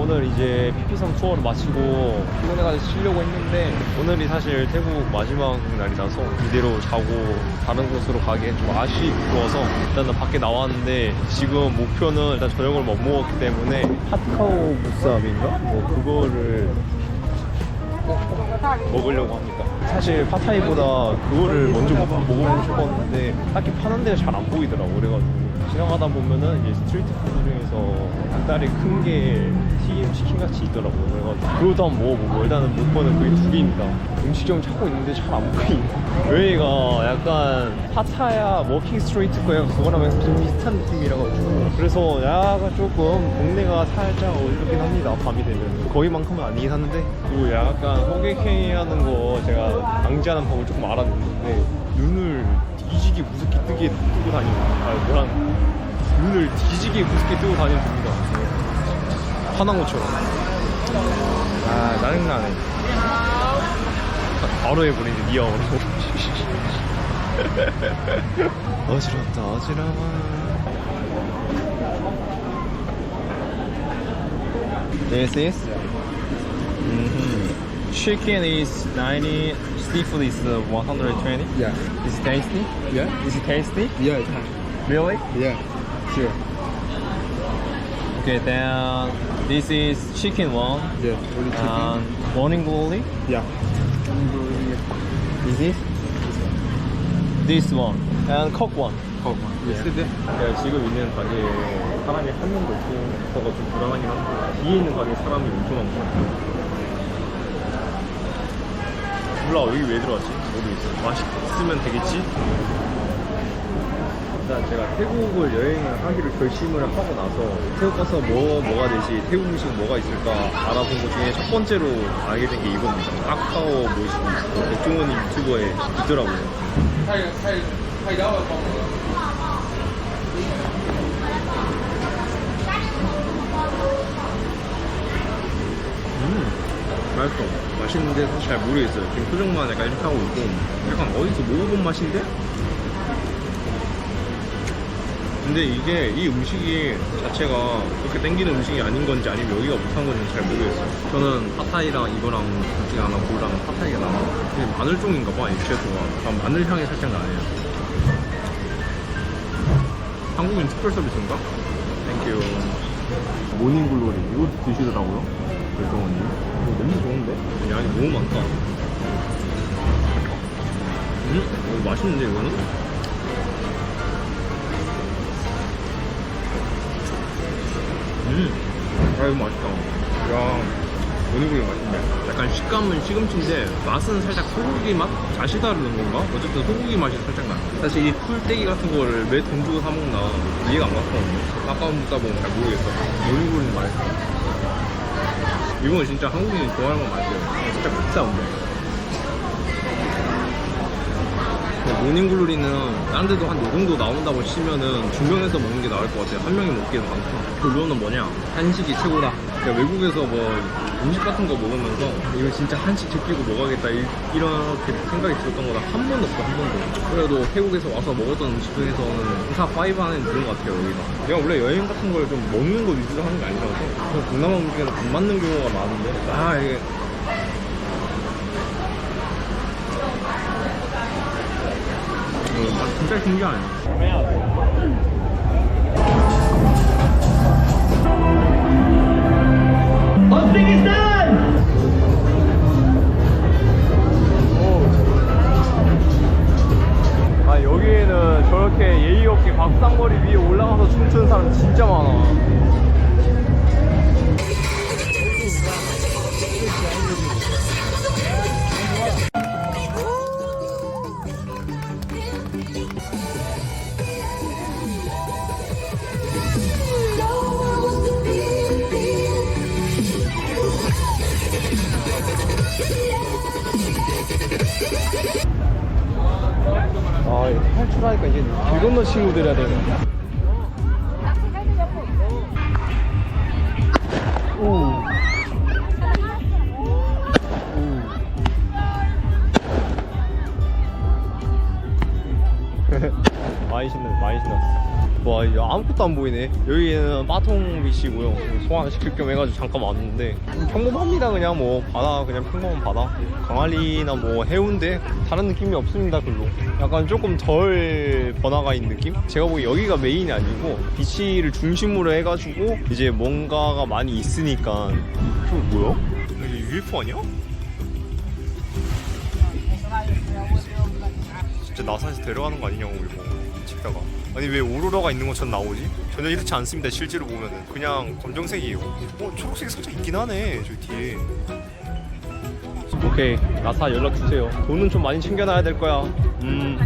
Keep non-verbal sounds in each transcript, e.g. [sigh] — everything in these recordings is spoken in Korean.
오늘 이제 PP3 투어를 마치고 피곤해가지고 쉬려고 했는데 오늘이 사실 태국 마지막 날이라서 이대로 자고 다른 곳으로 가기엔 좀 아쉬워서 일단은 밖에 나왔는데 지금 목표는 일단 저녁을 못 먹었기 때문에 핫카오 무쌈인가? 뭐 그거를 먹으려고 합니다. 사실 파타이보다 그거를 먼저 먹- 먹어보고 싶었는데 딱히 파는 데가 잘 안 보이더라고 그래가지고 지나가다 보면은 이제 스트리트 푸드 중에서 닭다리 큰 게 튀김 치킨 같이 있더라고 그래가지고 그것도 한번 먹어보고 일단은 목표는 그게 두 개입니다. 음식점 찾고 있는데 잘 안 보이네. 여기가 약간 파타야 워킹 스트리트 거야 그거랑 좀 비슷한 느낌이라 가지고. 그래서 약간 조금 동네가 살짝 어렵긴 합니다 밤이 되면. 거기만큼은 아니긴 한데. 그리고 약간 호객행위 하는 거 제가 방지하는 법을 조금 알았는데 눈을 뒤지게 무섭게 뜨게 뜨고 다니고 아 뭐란 눈을 뒤지게 무섭게 뜨고 다니면 됩니다 것처럼 아 짜증나네 바로 해버리네 니아오로 어지럽다 어지러워 This is Mhm. Chicken is 90, seafood is uh, 120. Yeah. Is it tasty? Yeah. Is it tasty? Yeah, it has. Really? Yeah. Sure. Okay, then this is chicken one. Yeah. Only chicken. And morning glory. yeah. Is this? This one. And coke one. Coke one. Yes. Yeah. 제가 지금 있는 가게에 사람이 한 명도 없어서 좀 불안하긴 한데 뒤에 있는 가게에 사람이 엄청 많고 몰라 여기 왜 들어왔지? 모르겠어 맛있으면 되겠지? 일단 제가 태국을 여행을 하기로 결심을 하고 나서 태국 가서 뭐 뭐가 되지 태국 음식 뭐가 있을까 알아본 것 중에 첫 번째로 알게 된 게 이겁니다 카카오 뭐시 백종원 유튜버에 있더라고요 음, 맛있어. 맛있는데 사실 잘 모르겠어요. 지금 표정만 약간 이렇게 하고 있고, 약간 어디서 먹어본 맛인데? 근데 이게 이 음식이 자체가 그렇게 땡기는 음식이 아닌 건지 아니면 여기가 못한 건지 잘 모르겠어요. 저는 파타이랑 이거랑 둘 중에 하나 고르라면 파타이가 나와. 이게 마늘종인가 봐. 난 마늘 향이 살짝 나네요. 한국인 특별 서비스인가? 땡큐. 모닝글로리 이것도 드시더라고요. 이거 너무 좋은데? 양이 너무 많다. 음? 이거 맛있는데 이거는? 아 이거 맛있다. 야, 모닝글로리 맛있네. 약간 식감은 시금치인데 맛은 살짝 소고기 맛? 넣은 건가? 어쨌든 소고기 맛이 살짝 나. 사실 이 풀떼기 같은 거를 왜 돈 주고 사 먹나 이해가 안 갔거든요. 먹다 보면 잘 모르겠어. 모닝글로리 맛있어. 이건 진짜 한국인이 좋아할 만한 맛이에요. 진짜 비싼데. 모닝글로리는 다른 데도 한 요 정도 나온다고 치면은 두 명에서 먹는 게 나을 것 같아요. 한 명이 먹기에는 많다. 결론은 뭐냐? 한식이 최고다. 그러니까 외국에서 뭐 음식 같은 거 먹으면서 이거 진짜 한식 제끼고 먹어야겠다 이, 이렇게 생각이 들었던 거다 한 번도 없어 한 번도. 그래도 태국에서 와서 먹었던 음식 중에서는 기사 5 안에 드는 것 같아요 여기가. 내가 원래 여행 같은 걸 좀 먹는 거 위주로 하는 게 아니라서 동남아 음식에는 안 맞는 경우가 많은데 아 이게 어, 맛 진짜 신기하네. 아 여기에는 저렇게 예의 없게 밥상머리 위에 올라가서 춤추는 사람 진짜 많아. 아 이거 탈출하니까 이제 길 건너 친구들 해야 되네. 오. [laughs] 많이 신났어, 많이 신났어. 와, 아무것도 안 보이네. 여기는 빠통 비치고요. 소환 시킬 겸 해가지고 잠깐 왔는데 평범합니다. 그냥 뭐 바다 그냥 평범한 바다. 강아리나 뭐 해운대 다른 느낌이 없습니다. 별로. 약간 조금 덜 번화가 있는 느낌? 제가 보기 여기가 메인이 아니고 비치를 중심으로 해가지고 이제 뭔가가 많이 있으니까. 저 뭐야? 여기 UFO 아니야? 진짜 나사에서 데려가는 거 아니냐고 이거 찍다가 아니 왜 오로라가 있는 것처럼 나오지? 전혀 이렇지 않습니다 실제로 보면은. 그냥 검정색이에요. 어 초록색이 살짝 있긴 하네 저 뒤에. 오케이 나사 연락 주세요. 돈은 좀 많이 챙겨놔야 될 거야. 음.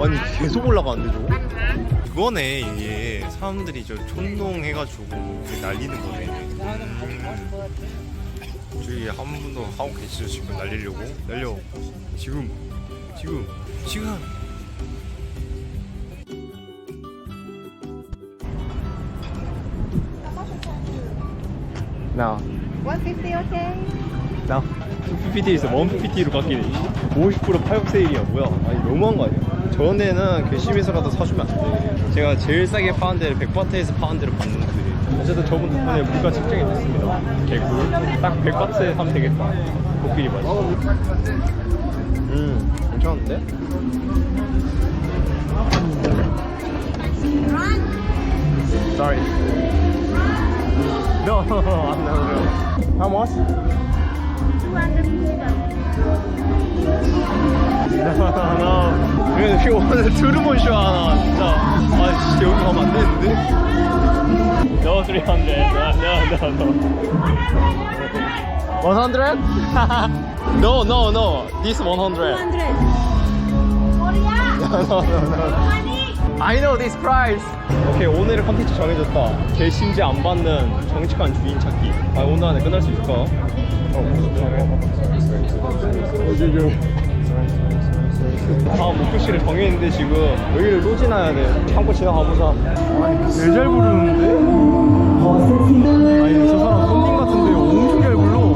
아니 계속 올라가는데 저거? 그거네 이게. 사람들이 저 촌농해가지고 이렇게 날리는 거네. 음. 저기 한 분도 하고 계시죠 지금 날리려고? 날려. 지금. 지금. 지금 나. 150 okay? 나 PPT에서 원 PPT로 바뀌네 50% 파격 세일이야 뭐야 아니 너무한 거 아니야 저런 데는 괘씸해서라도 사주면 안 돼. 제가 제일 싸게 파는 데를 백바트에서 파는 데로 봤는데 어쨌든 저분 덕분에 물가 측정이 됐습니다. 개꿀. 딱 백바트에 사면 되겠다. 코끼리 맛이. 음 괜찮은데? Sorry No, I'm not How much? 왜 이렇게 오늘 트루먼쇼 하나 진짜 아 진짜 여기 가면 안 되는데 No 300 No no no no 100? no no no This 100 No no no no I know this price 오케이 오늘의 컨텐츠 정해졌다. 제 심지 안 받는 정직한 주인 찾기. 아 오늘 안에 끝날 수 있을까? 다음 목표지를 정했는데 지금 여기를 또 지나야 돼. 참고 지나가보자. 왜잘 부르는데? 아니 저 사람 손님 같은데 엄청 잘 불러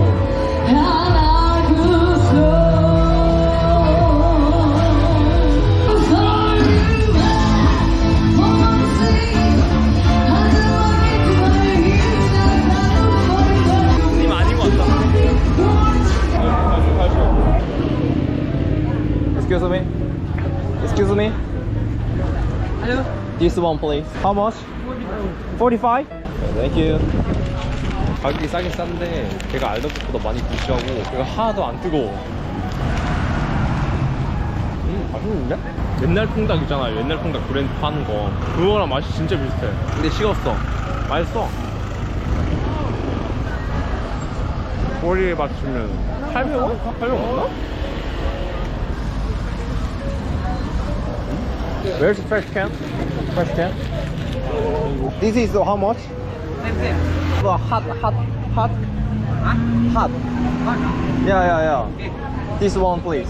Excuse me? Excuse me? Hello? This one please. How much? 45? Thank you. 가격이 싸긴 싼데 걔가 알던 것보다 많이 부시하고 걔가 하나도 안 뜨거워. 음 맛있는데? 옛날 통닭 있잖아 옛날 통닭 브랜드 파는 거. 그거랑 맛이 진짜 비슷해. 근데 식었어. 맛있어. 꼬리에 맞추면 800원? 800원 맞나? Where's the fresh can? Fresh can? This is how much? The hot, hot, hot, hot. Yeah, yeah, yeah. This one, please.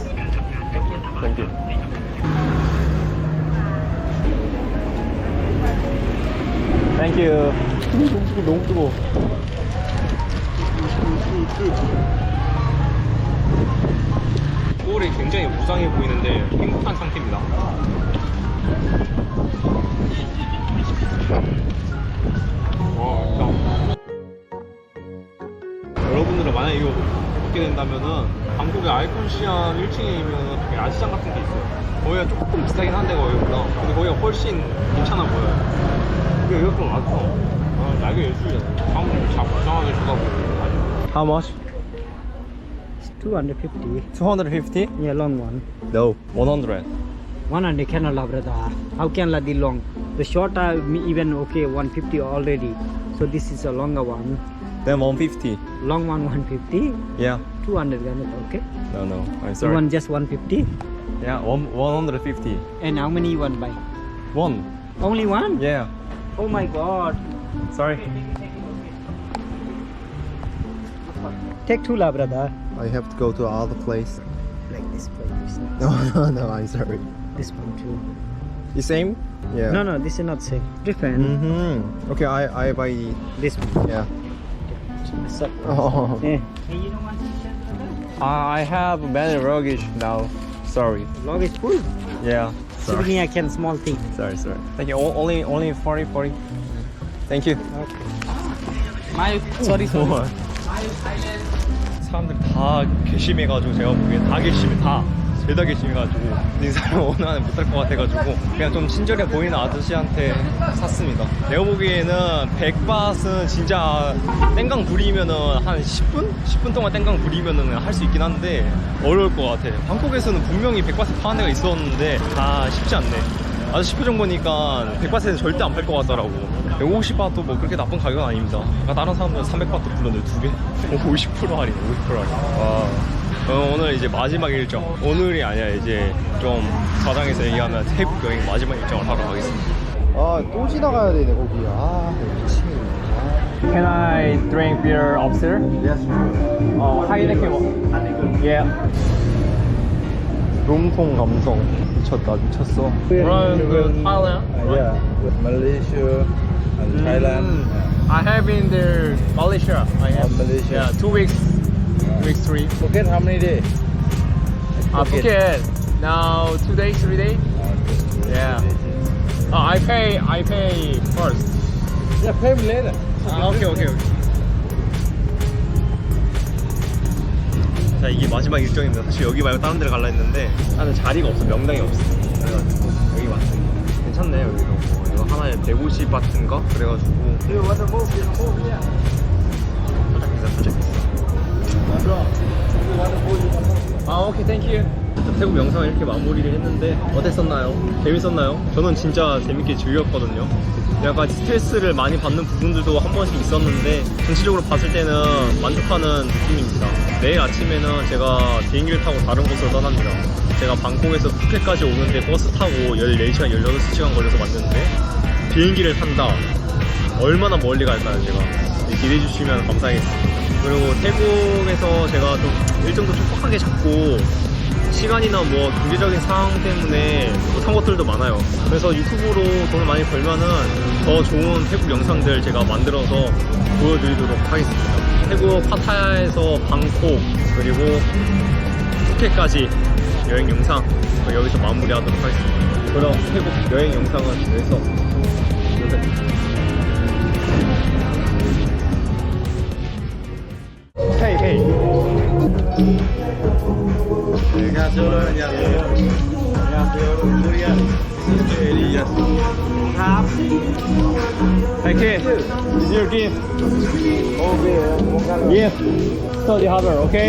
Thank you. Thank you. 너무 뜨거, 너무 뜨거. 꼴이 굉장히 무상해 보이는데 행복한 상태입니다. 여러분들은 만약 이거 먹게 된다면은 방콕의 아이콘 시암 1층이면 야시장 같은 게 있어요. 거기가 조금 비싸긴 한데 거기보다. 근데 거기가 훨씬 괜찮아 보여요. 근데 이거 좀 아까 아, 야경 예술이잖아요. 한국 참 이상하게 쳐다보고. How much? 250. 250? Yeah, long one. No. 100. 100 cannot la brother. How can la the long? The short are even okay 150 already. So this is a longer one. Then 150. Long one 150. Yeah. 200 cannot okay. No, no. I'm sorry. one just 150? Yeah, one, 150. And how many you want buy? One. Only one? Yeah. Oh my god. Sorry. Take two la brother. I have to go to other place. Like this place. No, [laughs] no, no, I'm sorry. This one too. The same? Yeah. No, no, this is not same. Different. Mm-hmm. Okay, I, I buy the, This one. yeah. So, [laughs] Oh. yeah. I have many luggage now. Sorry. Log is full. Yeah. I can small thing. Sorry, sorry. Thank you. O- Only, only 40, 40. Thank you. My sorry sorry. [laughs] 사람들 다 괘씸해가지고 제가 보기엔 다 괘씸해 다. 죄다 괘씸해가지고 인사를 [laughs] 원하는 못할 것 같아가지고 그냥 좀 친절해 보이는 아저씨한테 샀습니다. 내가 보기에는 백밭은 진짜 땡강 부리면은 한 10분? 10분 동안 땡강 부리면은 할 수 있긴 한데 어려울 것 같아. 방콕에서는 분명히 백밭을 파는 데가 있었는데 다 쉽지 않네. 아저씨 표정 보니까 백밭에는 절대 안 팔 것 같더라고 150바트도 뭐 그렇게 나쁜 가격은 아닙니다 아까 다른 사람들은 300바트 불렀는데 두개 50% [laughs] 할인 50% 할인 와 어, 오늘 이제 마지막 일정 오늘이 아니라 이제 좀 과장해서 얘기하면 태국 여행 마지막 일정을 하러 가겠습니다 아, 또 지나가야 되네, 거기. 아, 미치겠네. Can I drink beer upstairs? Yes, sure. 어, 하이네켄 뭐? 예. 롬통 감성 미쳤다 미쳤어 From uh, Thailand Yeah, with Malaysia and Thailand. Mm. I have been there Malaysia I have Oh, Malaysia. Yeah two weeks weeks three Phuket, how many days? Ah Phuket now two days three days Yeah uh, I pay I pay first Yeah, pay me later. 아 오케이 오케이 오케이 자 이게 마지막 일정입니다 사실 여기 말고 다른 데를 갈라 했는데 하는 자리가 없어 명당이 없어 그래가지고 여기 왔습니다 괜찮네 여기도 뭐 하나에 150바트인가? 그래가지고. 살짝 비싸 살짝 비싸 아. 오케이 땡큐 태국 영상을 이렇게 마무리를 했는데 어땠었나요? 재밌었나요? 저는 진짜 재밌게 즐겼거든요. 약간 스트레스를 많이 받는 부분들도 한 번씩 있었는데 전체적으로 봤을 때는 만족하는 느낌입니다. 내일 아침에는 제가 비행기를 타고 다른 곳으로 떠납니다. 제가 방콕에서 푸켓까지 오는데 버스 타고 14시간 16시간 걸려서 왔는데 비행기를 탄다. 얼마나 멀리 갈까요 제가? 기대해 주시면 감사하겠습니다. 그리고 태국에서 제가 좀 일정도 촉박하게 잡고 시간이나 뭐 경제적인 상황 때문에 못한 것들도 많아요. 그래서 유튜브로 돈을 많이 벌면은 더 좋은 태국 영상들 제가 만들어서 보여드리도록 하겠습니다. 태국 파타야에서 방콕 그리고 푸켓까지 여행 영상 여기서 마무리하도록 하겠습니다. 그럼 태국 여행 영상은 여기서 여기까지 Hey, hey. Hey, kid. This is your gift. Yeah. Study harder, okay?